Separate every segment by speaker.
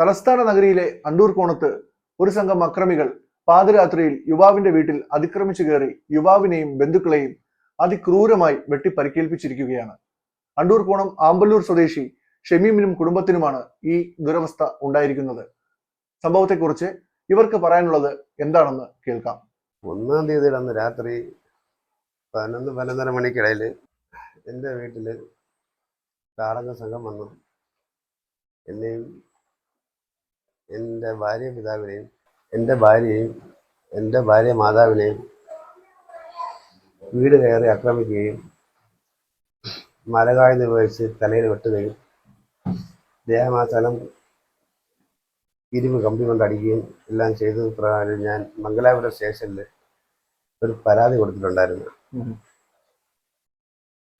Speaker 1: തലസ്ഥാന നഗരിയിലെ അണ്ടൂർ കോണത്ത് ഒരു സംഘം അക്രമികൾ പാതിരാത്രിയിൽ യുവാവിന്റെ വീട്ടിൽ അതിക്രമിച്ചു കയറി യുവാവിനെയും ബന്ധുക്കളെയും അതിക്രൂരമായി വെട്ടി പരിക്കേൽപ്പിച്ചിരിക്കുകയാണ് അണ്ടൂർ കോണം ആമ്പല്ലൂർ സ്വദേശി ഷമീമിനും കുടുംബത്തിനുമാണ് ഈ ദുരവസ്ഥ ഉണ്ടായിരിക്കുന്നത്. സംഭവത്തെക്കുറിച്ച് ഇവർക്ക് പറയാനുള്ളത് എന്താണെന്ന് കേൾക്കാം.
Speaker 2: ഒന്നാം തീയതി അന്ന് രാത്രി പതിനൊന്ന് പതിനൊന്നര മണിക്കിടയിൽ എന്റെ വീട്ടിൽ താടക സംഘം വന്നു. എന്നെയും എന്റെ ഭാര്യ പിതാവിനെയും എന്റെ ഭാര്യയെയും എന്റെ ഭാര്യ മാതാവിനെയും വീട് കയറി ആക്രമിക്കുകയും മലകാഴ്ന്ന് ഉപയോഗിച്ച് തലയിൽ വെട്ടുകയും ദേഹമാസനം ഇരുമ്പ് കമ്പി കൊണ്ട് അടിക്കുകയും എല്ലാം ചെയ്തത് പ്രകാരം ഞാൻ മംഗലാപുരം സ്റ്റേഷനിൽ ഒരു പരാതി കൊടുത്തിട്ടുണ്ടായിരുന്നു.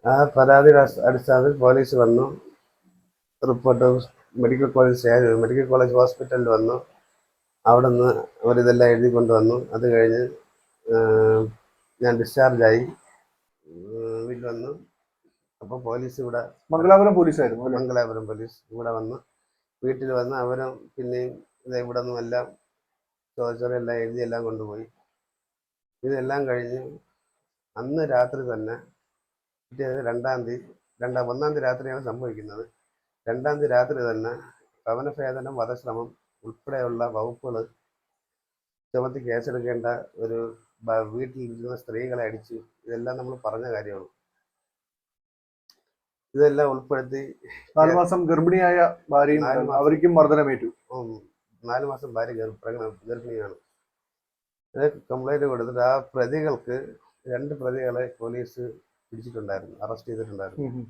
Speaker 2: ആ പരാതിയുടെ അടിസ്ഥ- അടിസ്ഥാനത്തിൽ പോലീസ് വന്നു. Report medical college medical college ഹോസ്പിറ്റലിൽ വന്നു. അവിടെ നിന്ന് അവരിതെല്ലാം എഴുതി കൊണ്ടുവന്നു. അത് കഴിഞ്ഞ് ഞാൻ ഡിസ്ചാർജായി വീട്ടിൽ വന്നു. അപ്പോൾ പോലീസ് ഇവിടെ
Speaker 1: മംഗലാപുരം പോലീസായിരുന്നു
Speaker 2: മംഗലാപുരം പോലീസ് ഇവിടെ വന്ന്. വീട്ടിൽ വന്ന് അവരും പിന്നെയും ഇത് ഇവിടെ നിന്നും എല്ലാം ചോദിച്ചവരെല്ലാം എഴുതി എല്ലാം കൊണ്ടുപോയി. ഇതെല്ലാം കഴിഞ്ഞ് അന്ന് രാത്രി തന്നെ രണ്ടാം തീയതി രണ്ടാം ഒന്നാം തീയതി രാത്രിയാണ് സംഭവിക്കുന്നത്. രണ്ടാം തീയതി രാത്രി തന്നെ ഭവനഭേദനം വധശ്രമം ഉൾപ്പെടെയുള്ള വകുപ്പുകൾ ചുമത്തി കേസെടുക്കേണ്ട ഒരു വീട്ടിലിരിക്കുന്ന സ്ത്രീകളെ അടിച്ചു ഇതെല്ലാം നമ്മൾ പറഞ്ഞ കാര്യമാണ്. ഇതെല്ലാം ഉൾപ്പെടുത്തി
Speaker 1: നാലു മാസം ഗർഭിണിയായ ഭാര്യയും അവർക്കും മർദ്ദനമേറ്റു.
Speaker 2: നാലു മാസം ഭാര്യ ഗർഭിണിയാണ്. ഇത് കംപ്ലൈന്റ് കൊടുത്തിട്ട് ആ പ്രതികൾക്ക് രണ്ട് പ്രതികളെ പോലീസ് പിടിച്ചിട്ടുണ്ടായിരുന്നു അറസ്റ്റ് ചെയ്തിട്ടുണ്ടായിരുന്നു.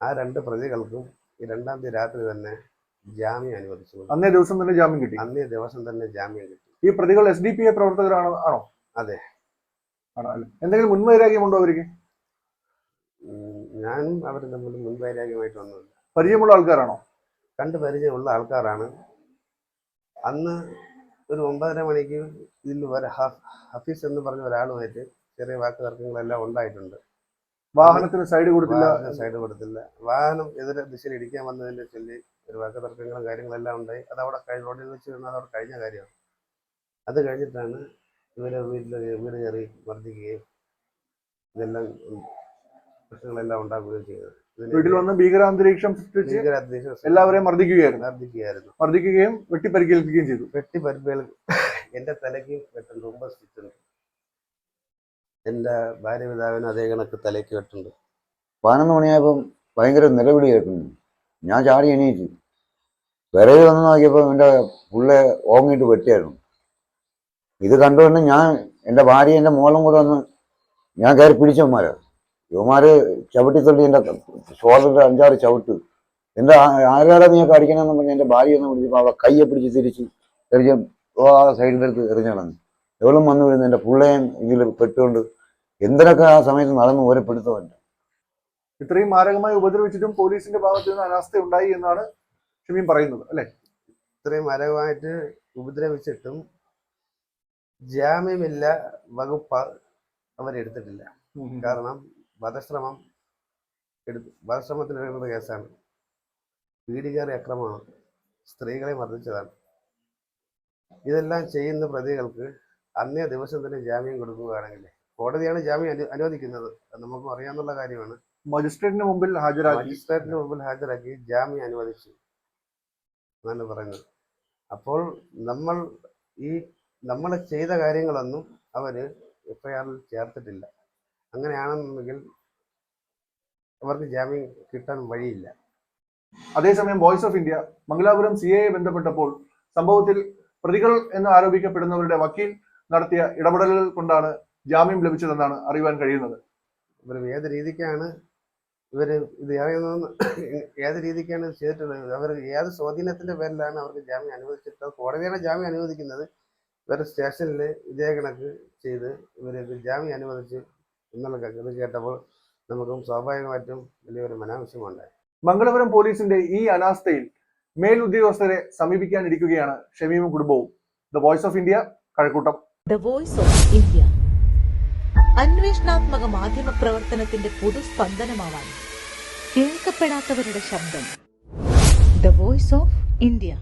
Speaker 2: ആ രണ്ട് പ്രതികൾക്കും ഈ രണ്ടാം തീയതി രാത്രി തന്നെ ജാമ്യം അനുവദിച്ചു.
Speaker 1: അന്നേ ദിവസം തന്നെ ജാമ്യം കിട്ടി.
Speaker 2: അന്നേ ദിവസം തന്നെ ജാമ്യം കിട്ടി.
Speaker 1: ഈ പ്രതികൾ എസ് ഡി പി ഐ പ്രവർത്തകരാണോ? ആണോ?
Speaker 2: അതെ.
Speaker 1: ആണോ? അല്ലെ. എന്തെങ്കിലും മുൻവൈരാഗ്യമുണ്ടോ അവർക്ക്?
Speaker 2: ഞാനും അവരും തമ്മിൽ മുൻവൈരാഗ്യമായിട്ടൊന്നുമില്ല
Speaker 1: പരിചയമുള്ള ആൾക്കാരാണോ?
Speaker 2: കണ്ട് പരിചയമുള്ള ആൾക്കാരാണ്. അന്ന് ഒരു ഒമ്പതര മണിക്ക് ഇതിൽ ഹ- ഹഫീസ് എന്ന് പറഞ്ഞ ഒരാളുമായിട്ട് ചെറിയ വാക്ക് തർക്കങ്ങളെല്ലാം ഉണ്ടായിട്ടുണ്ട്.
Speaker 1: വാഹനത്തിന് സൈഡ് കൊടുത്തില്ല.
Speaker 2: സൈഡ് കൊടുത്തില്ല. വാഹനം എതിരെ ദിശയിൽ ഇടിക്കാൻ വന്നതിന്റെ ചൊല്ലി ഒരു വാക്ക് തർക്കങ്ങളും കാര്യങ്ങളെല്ലാം ഉണ്ടായി. അത് അവിടെ കഴിഞ്ഞ റോഡിൽ വെച്ച് നിന്നാൽ അവിടെ കഴിഞ്ഞ കാര്യമാണ്. അത് കഴിഞ്ഞിട്ടാണ് ഇവരെ വീട്ടിൽ വീട് കയറി മർദ്ദിക്കുകയും ഇതെല്ലാം പ്രശ്നങ്ങളെല്ലാം ഉണ്ടാക്കുകയും ചെയ്തത്.
Speaker 1: വീട്ടിൽ വന്ന് ഭീകരാന്തരീക്ഷം സൃഷ്ടിച്ച് എല്ലാവരെയും മർദ്ദിക്കുകയായിരുന്നു.
Speaker 2: മർദ്ദിക്കുകയായിരുന്നു.
Speaker 1: മർദ്ദിക്കുകയും വെട്ടിപ്പരിക്കേൽപ്പിക്കുകയും ചെയ്തു.
Speaker 2: വെട്ടിപ്പരിപ്പേൽ എന്റെ തലയ്ക്ക് വെട്ടുണ്ട് തുമ്പ സ്റ്റിച്ചുണ്ട് എന്റെ ഭാര്യ പിതാവിന് അതേ കണക്ക് തലയ്ക്ക് വെട്ടുണ്ട്
Speaker 3: പതിനൊന്ന് മണിയായപ്പം ഭയങ്കര നിലവിളി കേൾക്കുന്നു ഞാൻ ചാടി എണീച്ചു വിറക് വന്ന് നോക്കിയപ്പോൾ എന്റെ പുള്ളെ ഓങ്ങിയിട്ട് വെട്ടിയായിരുന്നു. ഇത് കണ്ടുകൊണ്ട് ഞാൻ എന്റെ ഭാര്യ എന്റെ മോളും കൂടെ വന്ന് ഞാൻ കയറി പിടിച്ചവന്മാര് ഇവന്മാര്. ചവിട്ടി തള്ളി എന്റെ ഷോൾഡറിൽ അഞ്ചാറ് ചവിട്ട്. എന്റെ ആരാടാ നീ കടിക്കണമെന്ന് പറഞ്ഞ് എന്റെ ഭാര്യ ഒന്ന് പിടിച്ചപ്പോൾ അവളെ കയ്യെ പിടിച്ച് തിരിച്ച് എറിഞ്ഞ് ആ സൈഡിന്റെ അടുത്ത് എറിഞ്ഞിടന്നു എവളും വന്നു വരുന്ന എന്റെ പുള്ളയും ഇതിൽ പെട്ടുകൊണ്ട് എന്തിനൊക്കെ ആ സമയത്ത് നടന്നു ഓരോ പിടുത്തമല്ല
Speaker 1: ഇത്രയും മാരകമായി ഉപദ്രവിച്ചിട്ടും പോലീസിന്റെ ഭാഗത്ത് നിന്ന് അനാസ്ഥ ഉണ്ടായി എന്നാണ് ഷമീം പറയുന്നത് അല്ലെ?
Speaker 2: ഇത്രയും മാരകമായിട്ട് ഉപദ്രവിച്ചിട്ടും ജാമ്യമില്ല വകുപ്പ് അവരെടുത്തിട്ടില്ല കാരണം വധശ്രമം എടുത്ത് വധശ്രമത്തിന് എടുക്കുന്ന കേസാണ് പീഡികാരി അക്രമമാണ്. സ്ത്രീകളെ മർദ്ദിച്ചതാണ്. ഇതെല്ലാം ചെയ്യുന്ന പ്രതികൾക്ക് അന്നേ ദിവസം തന്നെ ജാമ്യം കൊടുക്കുകയാണെങ്കിൽ കോടതിയാണ് ജാമ്യം അനു അനുവദിക്കുന്നത്. നമുക്ക് നമുക്കും അറിയാവുന്ന കാര്യമാണ്.
Speaker 1: മജിസ്ട്രേറ്റിന് മുമ്പിൽ ഹാജരാക്കി.
Speaker 2: മജിസ്ട്രേറ്റിന് മുമ്പിൽ ഹാജരാക്കി ജാമ്യം അനുവദിച്ചു എന്നാണ് പറയുന്നത്. അപ്പോൾ നമ്മൾ ഈ നമ്മൾ ചെയ്ത കാര്യങ്ങളൊന്നും അവർ എഫ്ഐആറിൽ ചേർത്തിട്ടില്ല. അങ്ങനെയാണെന്നുണ്ടെങ്കിൽ അവർക്ക് ജാമ്യം കിട്ടാൻ വഴിയില്ല.
Speaker 1: അതേസമയം voice of India Mangalapuram C ബന്ധപ്പെട്ടപ്പോൾ സംഭവത്തിൽ പ്രതികൾ എന്ന് ആരോപിക്കപ്പെടുന്നവരുടെ വക്കീൽ നടത്തിയ ഇടപെടലുകൾ കൊണ്ടാണ് ജാമ്യം ലഭിച്ചതെന്നാണ് അറിയുവാൻ കഴിയുന്നത്.
Speaker 2: ഇവർ ഏത് രീതിക്കാണ് ഇവർ ഇത് ഏത് രീതിക്കാണ് ഇത് ചെയ്തിട്ടുള്ളത്? അവർ ഏത് സ്വാധീനത്തിന്റെ പേരിലാണ് അവർക്ക് ജാമ്യം അനുവദിച്ചിട്ടുള്ളത്? കോടതിയാണ് ജാമ്യം അനുവദിക്കുന്നത്. ഇവർ സ്റ്റേഷനിൽ ഇതേ കണക്ക് ചെയ്ത് ഇവർക്ക് ജാമ്യം അനുവദിച്ച് എന്നുള്ള ഇത് കേട്ടപ്പോൾ നമുക്കും സ്വാഭാവികമായിട്ടും വലിയൊരു മനാവശ്യമുണ്ടായി
Speaker 1: മംഗളപുരം പോലീസിന്റെ ഈ അനാസ്ഥയിൽ മേലുദ്യോഗസ്ഥരെ സമീപിക്കാനിരിക്കുകയാണ് ഷമീമും കുടുംബവും. The voice of India Kazhakkoottam.
Speaker 4: The voice of India അന്വേഷണാത്മക മാധ്യമ പ്രവർത്തനത്തിന്റെ പൊതുസ്പന്ദനമാവാൻ കേൾക്കപ്പെടാത്തവരുടെ ശബ്ദം. The voice of India